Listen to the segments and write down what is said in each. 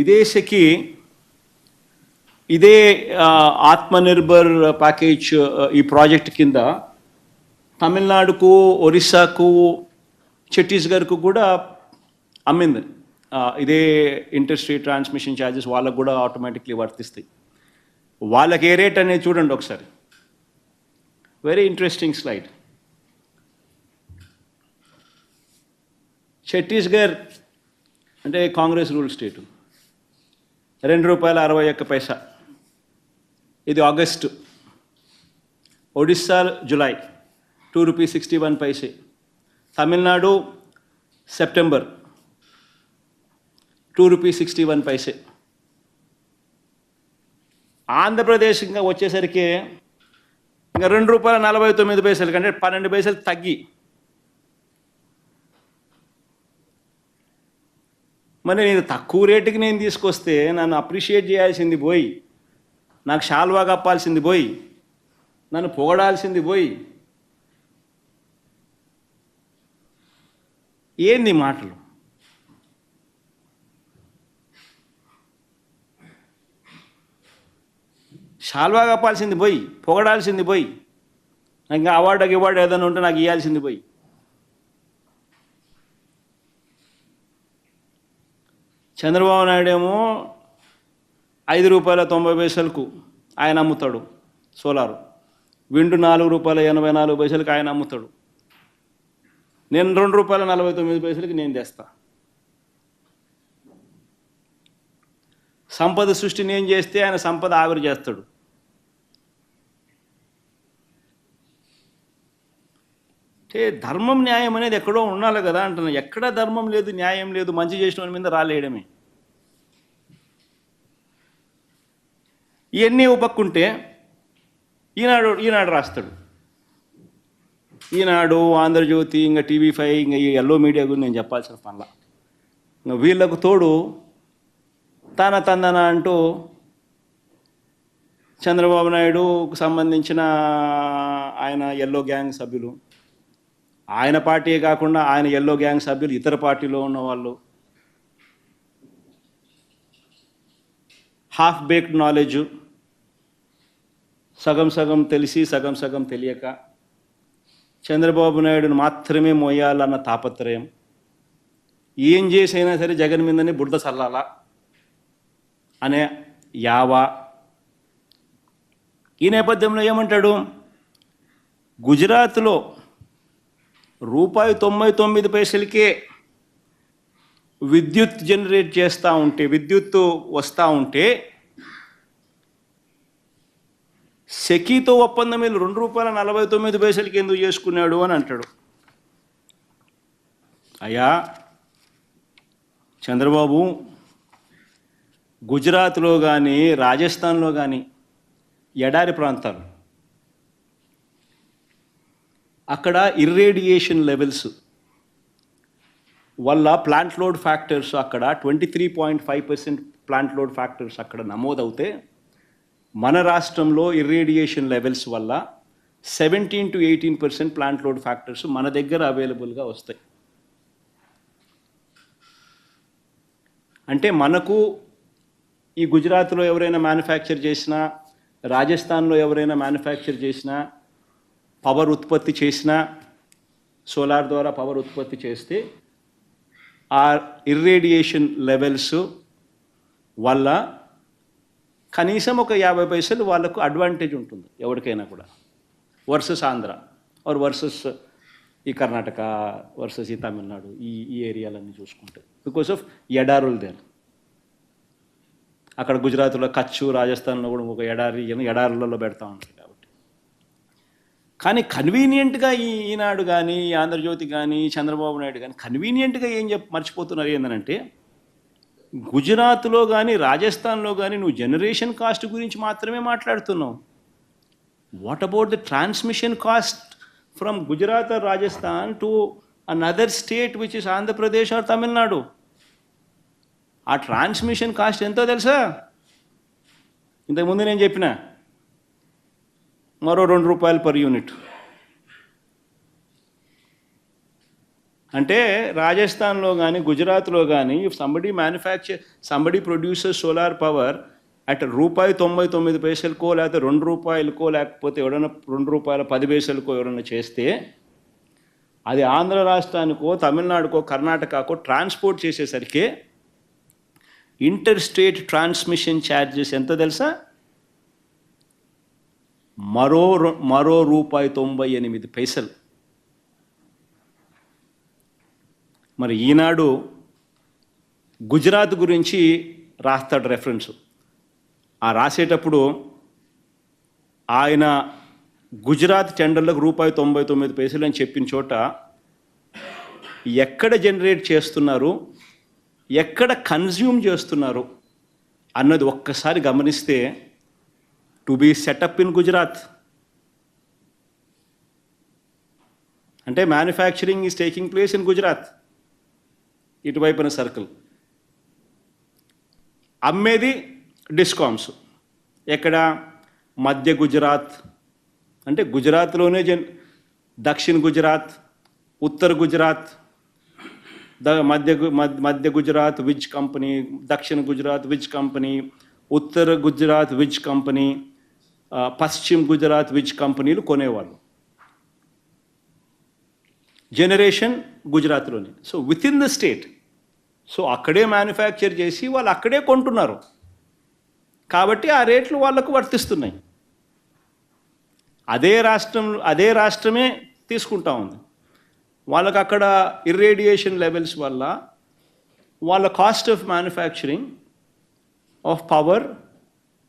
ఇదే సెకి ఇదే ఆత్మనిర్భర్ ప్యాకేజ్ ఈ ప్రాజెక్ట్ కింద తమిళనాడుకు ఒరిస్సాకు ఛత్తీస్గఢ్కు కూడా అమ్మింది. ఇదే ఇండస్ట్రీ ట్రాన్స్మిషన్ ఛార్జెస్ వాళ్ళకు కూడా ఆటోమేటిక్లీ వర్తిస్తాయి. వాళ్ళకి ఏ రేట్ అనేది చూడండి ఒకసారి. వెరీ ఇంట్రెస్టింగ్ స్లైడ్ ఛత్తీస్గఢ్ అంటే కాంగ్రెస్ రూల్ స్టేటు. రెండు రూపాయల అరవై ఒక్క పైసా. ఇది August. Odisha July. Two rupees sixty one paise. Tamil Nadu September. Two rupees sixty one paise. Andhra Pradesh ఇంకా వచ్చేసరికి ఇంకా రెండు రూపాయల నలభై తొమ్మిది పైసలు కంటే పన్నెండు పైసలు తగ్గి. మరి నేను తక్కువ రేటుకి నేను తీసుకొస్తే నన్ను అప్రిషియేట్ చేయాల్సింది పోయి నాకు షాల్వా కప్పాల్సింది పోయి నన్ను పొగడాల్సింది పోయి. ఏంది మాటలు? షాల్వా కప్పాల్సింది పోయి పొగడాల్సింది పోయి ఇంకా అవార్డు అవార్డు ఏదైనా ఉంటే నాకు ఇవ్వాల్సింది పోయి. చంద్రబాబు నాయుడు ఏమో ఐదు రూపాయల తొంభై పైసలకు ఆయన అమ్ముతాడు సోలారు. విండు నాలుగు రూపాయల ఎనభై నాలుగు పైసలకు ఆయన అమ్ముతాడు. నేను రెండు రూపాయల నలభై తొమ్మిది పైసలకి నేను తెస్తా. సంపద సృష్టి నేను చేస్తే ఆయన సంపద ఆవిరి చేస్తాడు. అంటే ధర్మం న్యాయం అనేది ఎక్కడో ఉండాలి కదా అంటున్నా. ఎక్కడ ధర్మం లేదు న్యాయం లేదు మంచి చేసిన వాళ్ళ మీద రాలేయడమే. ఇవన్నీ ఉపక్కుంటే ఈనాడు ఈనాడు రాస్తాడు. ఈనాడు ఆంధ్రజ్యోతి ఇంకా టీవీ ఫైవ్ ఇంకా ఈ ఎల్లో మీడియా గురించి నేను చెప్పాల్సిన పనుల. ఇంకా వీళ్ళకు తోడు తన తందన అంటూ చంద్రబాబు నాయుడుకు సంబంధించిన ఆయన ఎల్లో గ్యాంగ్ సభ్యులు. ఆయన పార్టీయే కాకుండా ఆయన ఎల్లో గ్యాంగ్ సభ్యులు ఇతర పార్టీలో ఉన్న వాళ్ళు. హాఫ్ బేక్డ్ నాలెడ్జ్ సగం సగం తెలిసి సగం సగం తెలియక చంద్రబాబు నాయుడును మాత్రమే మోయాలన్న తాపత్రయం. ఏం చేసైనా సరే జగన్ మీదనే బుడ్డ చల్లాలా అనే యావా. ఈ నేపథ్యంలో ఏమంటాడు? గుజరాత్లో రూపాయి తొంభై తొమ్మిది పైసలకే విద్యుత్ జనరేట్ చేస్తూ ఉంటే విద్యుత్ వస్తూ ఉంటే సెకీతో ఒప్పందం మీద రెండు రూపాయల నలభై తొమ్మిది పైసలకి ఎందుకు చేసుకున్నాడు అని అంటాడు. అయ్యా చంద్రబాబు గుజరాత్లో కానీ రాజస్థాన్లో కానీ ఎడారి ప్రాంతాలు. అక్కడ ఇర్రేడియేషన్ లెవెల్స్ వల్ల ప్లాంట్ లోడ్ ఫ్యాక్టర్స్ అక్కడ twenty three point five percent plant load factors అక్కడ నమోదవుతే మన రాష్ట్రంలో ఇర్రేడియేషన్ లెవెల్స్ వల్ల seventeen to eighteen percent plant load factors మన దగ్గర అవైలబుల్గా వస్తాయి. అంటే మనకు ఈ గుజరాత్లో ఎవరైనా మ్యానుఫ్యాక్చర్ చేసినా రాజస్థాన్లో ఎవరైనా మ్యానుఫ్యాక్చర్ చేసినా పవర్ ఉత్పత్తి చేసినా సోలార్ ద్వారా పవర్ ఉత్పత్తి చేస్తే ఆ ఇర్రేడియేషన్ లెవెల్స్ వల్ల కనీసం ఒక యాభై పైసలు వాళ్ళకు అడ్వాంటేజ్ ఉంటుంది ఎవరికైనా కూడా. వర్సెస్ ఆంధ్ర ఆర్ వర్సెస్ ఈ కర్ణాటక వర్సెస్ ఈ తమిళనాడు ఈ ఈ ఏరియాలన్నీ చూసుకుంటే. బికాస్ ఆఫ్ ఎడారులు దేర్ అక్కడ గుజరాత్లో కచ్చు రాజస్థాన్లో కూడా ఒక ఎడారి ఎడారులలో పెడతా ఉంటారు కాబట్టి. కానీ కన్వీనియంట్గా ఈ ఈనాడు కానీ ఆంధ్రజ్యోతి కానీ చంద్రబాబు నాయుడు కానీ కన్వీనియంట్గా ఏం చెప్ మర్చిపోతున్నారు ఏంటంటే గుజరాత్లో కానీ రాజస్థాన్లో కానీ నువ్వు జనరేషన్ కాస్ట్ గురించి మాత్రమే మాట్లాడుతున్నావు. What about the transmission cost from Gujarat or Rajasthan to another state which is Andhra Pradesh or Tamil Nadu uh transmission cost ఎంతో తెలుసా? ఇంతకుముందు నేను చెప్పిన మరో రెండు రూపాయలు పర్ యూనిట్ అంటే రాజస్థాన్లో కానీ గుజరాత్లో కానీ somebody manufacturer somebody producer solar power at రూపాయి తొంభై తొమ్మిది పైసలకో లేకపోతే రెండు రూపాయలకో లేకపోతే ఎవడైనా రెండు రూపాయల పది పైసలకో ఎవరైనా చేస్తే అది ఆంధ్ర రాష్ట్రానికో తమిళనాడుకో కర్ణాటకకో ట్రాన్స్పోర్ట్ చేసేసరికి ఇంటర్ స్టేట్ ట్రాన్స్మిషన్ ఛార్జెస్ ఎంత తెలుసా? మరో మరో రూపాయి తొంభై ఎనిమిది పైసలు. మరి ఈనాడు గుజరాత్ గురించి రాస్తాడు రెఫరెన్స్ ఆ రాసేటప్పుడు ఆయన గుజరాత్ టెండర్లకు రూపాయి తొంభై తొమ్మిది పైసలు అని చెప్పిన చోట ఎక్కడ జనరేట్ చేస్తున్నారు? ఎక్కడ కన్జ్యూమ్ చేస్తున్నారు? అన్నది ఒక్కసారి గమనిస్తే to be set up in Gujarat అంటే manufacturing is taking place in Gujarat ఇటువైపున circle. అమ్మేది డిస్కామ్స్. ఎక్కడ? మధ్య గుజరాత్. అంటే గుజరాత్లోనే జన్ దక్షిణ గుజరాత్ ఉత్తర గుజరాత్ ద మధ్య మధ్య- గుజరాత్ విజ్ కంపెనీ దక్షిణ గుజరాత్ విజ్ కంపెనీ ఉత్తర గుజరాత్ విజ్ కంపెనీ పశ్చిమ గుజరాత్ విజ్ కంపెనీలు కొనేవాళ్ళు. Generation గుజరాత్లోనే. So within the state so అక్కడే మ్యానుఫ్యాక్చర్ చేసి వాళ్ళు అక్కడే కొంటున్నారు. కాబట్టి ఆ రేట్లు వాళ్ళకు వర్తిస్తున్నాయి. అదే రాష్ట్రం అదే రాష్ట్రమే తీసుకుంటా ఉంది. వాళ్ళకు అక్కడ ఇర్రేడియేషన్ లెవెల్స్ వల్ల వాళ్ళ cost of manufacturing of power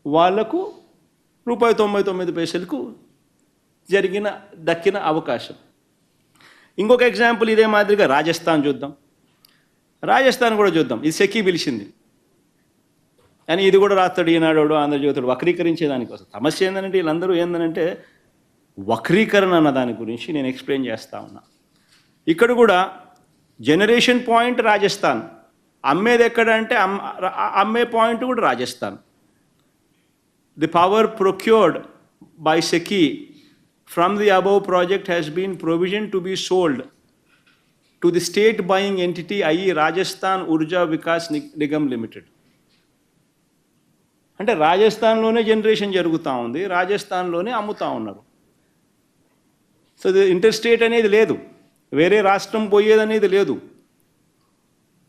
వాళ్ళకు రూపాయి తొంభై తొమ్మిది పైసలకు జరిగిన దక్కిన అవకాశం. ఇంకొక ఎగ్జాంపుల్ ఇదే మాదిరిగా రాజస్థాన్ చూద్దాం. రాజస్థాన్ కూడా చూద్దాం. ఇది సెక్కి పిలిచింది. అని ఇది కూడా రాస్తాడు ఈనాడు ఆంధ్రజ్యోతుడు వక్రీకరించే దానికోసం సమస్య ఏంటంటే వీళ్ళందరూ ఏంటంటే వక్రీకరణ అన్న దాని గురించి నేను ఎక్స్ప్లెయిన్ చేస్తా ఉన్నా. ఇక్కడ కూడా జనరేషన్ పాయింట్ రాజస్థాన్. అమ్మేది ఎక్కడ అంటే అమ్- అమ్మే పాయింట్ కూడా Rajasthan. The power procured by SECI from the above project has been provision to be sold to the state buying entity I Rajasthan Urja Vikas ని- నిగమ్ లిమిటెడ్. అంటే రాజస్థాన్లోనే జనరేషన్ జరుగుతూ ఉంది రాజస్థాన్లోనే అమ్ముతా ఉన్నారు. సో ఇంటర్ స్టేట్ అనేది లేదు. వేరే రాష్ట్రం పోయేది అనేది లేదు.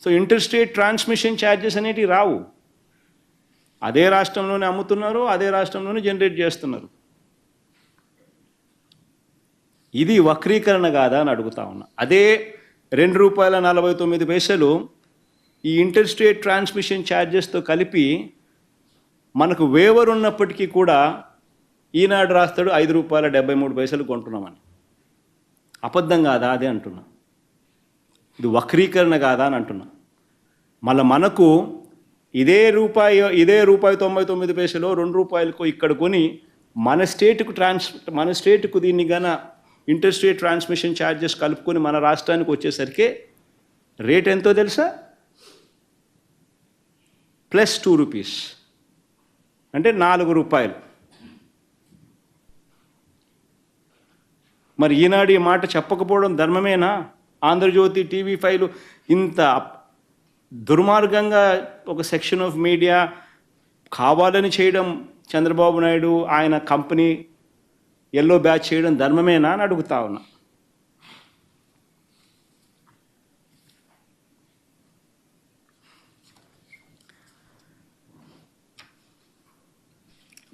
So inter state transmission charges అనేటివి రావు. అదే రాష్ట్రంలోనే అమ్ముతున్నారు అదే రాష్ట్రంలోనే జనరేట్ చేస్తున్నారు. ఇది వక్రీకరణ కాదా అని అడుగుతా ఉన్నా. అదే రెండు రూపాయల నలభై తొమ్మిది పైసలు ఈ ఇంటర్ స్టేట్ ట్రాన్స్మిషన్ ఛార్జెస్తో కలిపి మనకు వేవర్ ఉన్నప్పటికీ కూడా ఈనాడు రాస్తాడు ఐదు రూపాయల డెబ్బై మూడు పైసలు కొంటున్నామని. అబద్ధం కాదా అదే అంటున్నా. ఇది వక్రీకరణ కాదా అని అంటున్నా. మళ్ళీ మనకు ఇదే రూపాయి ఇదే రూపాయి తొంభై తొమ్మిది పైసలు రెండు రూపాయలకు ఇక్కడ కొని మన స్టేట్కు ట్రాన్స్ మన స్టేట్కు దీన్ని గన ఇంటర్ ట్రాన్స్మిషన్ ఛార్జెస్ కలుపుకొని మన రాష్ట్రానికి వచ్చేసరికి రేట్ ఎంతో తెలుసా? Plus two rupees. అంటే నాలుగు రూపాయలు. మరి ఈనాడు ఈ మాట చెప్పకపోవడం ధర్మమేనా? ఆంధ్రజ్యోతి టీవీ ఫైలు ఇంత దుర్మార్గంగా ఒక సెక్షన్ ఆఫ్ మీడియా కావాలని చేయడం చంద్రబాబు నాయుడు ఆయన కంపెనీ ఎల్లో బ్యాచ్ చేయడం ధర్మమేనా అని అడుగుతా ఉన్నా.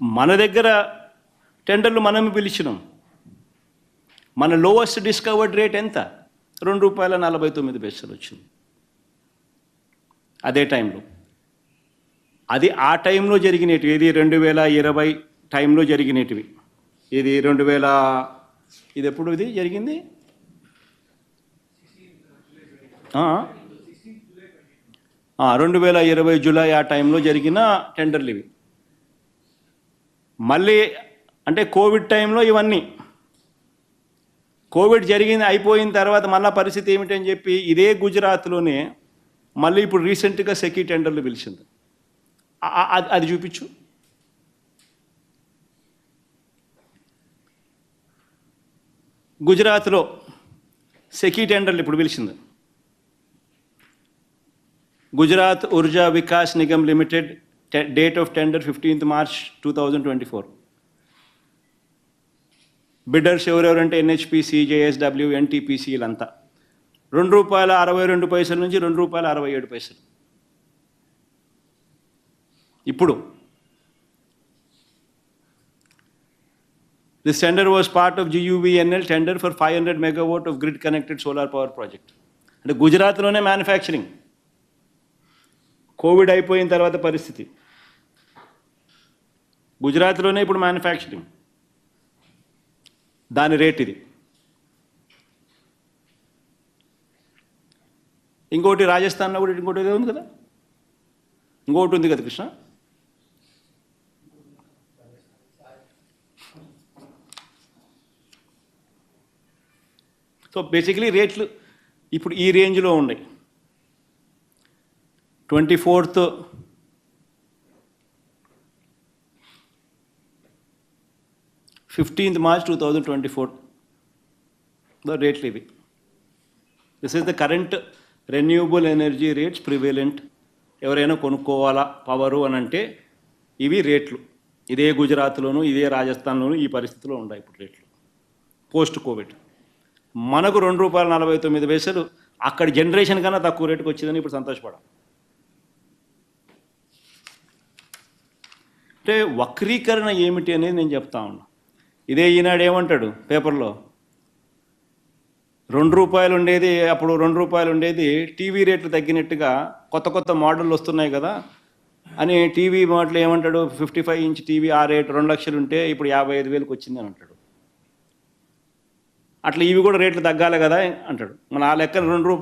మన దగ్గర టెండర్లు మనమే పిలిచినాం. మన లోవెస్ట్ డిస్కవర్డ్ రేట్ ఎంత? రెండు రూపాయల నలభై తొమ్మిది పైసలు వచ్చింది. అదే టైంలో అది ఆ టైంలో జరిగినటివి ఇది రెండు వేల ఇరవై టైంలో జరిగినటివి ఇది రెండు వేల ఇది ఎప్పుడు ఇది జరిగింది? రెండు వేల ఇరవై జూలై ఆ టైంలో జరిగిన టెండర్లు ఇవి. మళ్ళీ అంటే కోవిడ్ టైంలో ఇవన్నీ. కోవిడ్ జరిగింది అయిపోయిన తర్వాత మళ్ళీ పరిస్థితి ఏమిటని చెప్పి ఇదే గుజరాత్లోనే మళ్ళీ ఇప్పుడు రీసెంట్గా సెకీ టెండర్లు పిలిచింది. అది- అది చూపించు. గుజరాత్లో సెకీ టెండర్లు ఇప్పుడు పిలిచింది. Gujarat Urja Vikas Nigam limited date of tender fifteenth March two thousand twenty four. Bidders ఎవరెవరంటే NHPC JSW ఎన్టీపీసీలంతా. రెండు రూపాయల అరవై రెండు పైసల నుంచి రెండు రూపాయల అరవై ఏడు పైసలు. ఇప్పుడు this tender was part of GUVNL tender for five hundred of grid connected connected solar power project అంటే గుజరాత్లోనే మ్యానుఫ్యాక్చరింగ్ కోవిడ్ అయిపోయిన తర్వాత పరిస్థితి. గుజరాత్లోనే ఇప్పుడు మ్యానుఫ్యాక్చరింగ్ దాని రేట్ ఇది. ఇంకోటి రాజస్థాన్లో కూడా ఇంకోటి ఉంది కదా? ఇంకోటి ఉంది కదా కృష్ణ? సో బేసికలీ రేట్లు ఇప్పుడు ఈ రేంజ్లో ఉన్నాయి. Twenty fourth fifteenth March two thousand twenty four. రేట్లు ఇవి. This is the current renewable energy rates prevalent ఎవరైనా కొనుక్కోవాలా? పవరు అని అంటే ఇవి రేట్లు. ఇదే గుజరాత్లోను ఇదే రాజస్థాన్లోను ఈ పరిస్థితిలో ఉన్నాయి ఇప్పుడు రేట్లు. పోస్ట్ కోవిడ్ మనకు రెండు రూపాయల నలభై తొమ్మిది పైసలు అక్కడ జనరేషన్ కన్నా తక్కువ రేటుకి వచ్చిందని ఇప్పుడు సంతోషపడాలి. అంటే వక్రీకరణ ఏమిటి అనేది నేను చెప్తా ఉన్నా. ఇదే ఈనాడు ఏమంటాడు పేపర్లో? రెండు రూపాయలు ఉండేది అప్పుడు రెండు రూపాయలు ఉండేది టీవీ రేట్లు తగ్గినట్టుగా కొత్త కొత్త మోడళ్ళు వస్తున్నాయి కదా అని టీవీ మోడల్ ఏమంటాడు? ఫిఫ్టీ ఫైవ్ ఇంచ్ టీవీ ఆ రేటు రెండు లక్షలు ఉంటే ఇప్పుడు యాభై ఐదు వేలకు వచ్చింది అని అంటాడు. అట్లా ఇవి కూడా రేట్లు తగ్గాలి కదా అంటాడు. మన ఆ లెక్కన రెండు రూప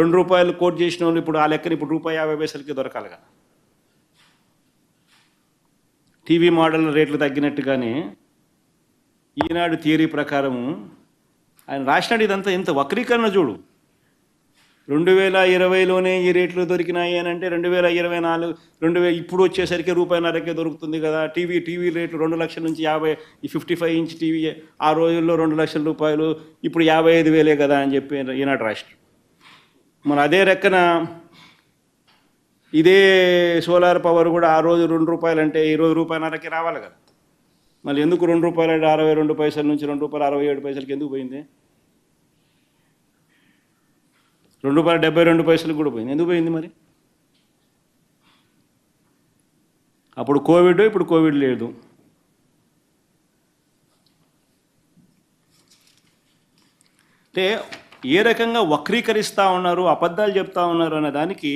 రెండు రూపాయలు కోట్ చేసిన వాళ్ళు ఇప్పుడు ఆ లెక్కన ఇప్పుడు రూపాయి యాభై పైసలకి దొరకాలి కదా. టీవీ మోడల్ రేట్లు తగ్గినట్టుగానే ఈనాడు థియరీ ప్రకారము ఆయన రాసినాడు ఇదంతా ఎంత వక్రీకరణ చూడు. రెండు వేల ఇరవైలోనే ఈ రేట్లు దొరికినాయి అని అంటే రెండు వేల ఇరవై నాలుగు రెండు వేల ఇప్పుడు వచ్చేసరికి రూపాయిన్నరకే దొరుకుతుంది కదా. టీవీ టీవీ రేట్లు రెండు లక్షల నుంచి యాభై ఫిఫ్టీ ఫైవ్ ఇంచ్ టీవీ ఆ రోజుల్లో రెండు లక్షల రూపాయలు ఇప్పుడు యాభై ఐదు వేలే కదా అని చెప్పి ఈనాడు రాష్ట్రం మన అదే రెక్కన ఇదే సోలార్ పవర్ కూడా ఆ రోజు రెండు రూపాయలు అంటే ఇరవై రూపాయలకి రావాలి కదా. మళ్ళీ ఎందుకు రెండు రూపాయలు అరవై రెండు పైసల నుంచి రెండు రూపాయలు అరవై ఏడు పైసలకి ఎందుకు పోయింది? రెండు రూపాయల డెబ్బై రెండు పైసలకు కూడా పోయింది. ఎందుకు పోయింది మరి? అప్పుడు కోవిడ్ ఇప్పుడు కోవిడ్ లేదు. అంటే ఏ రకంగా వక్రీకరిస్తూ ఉన్నారు అబద్ధాలు చెప్తా ఉన్నారు అనే దానికి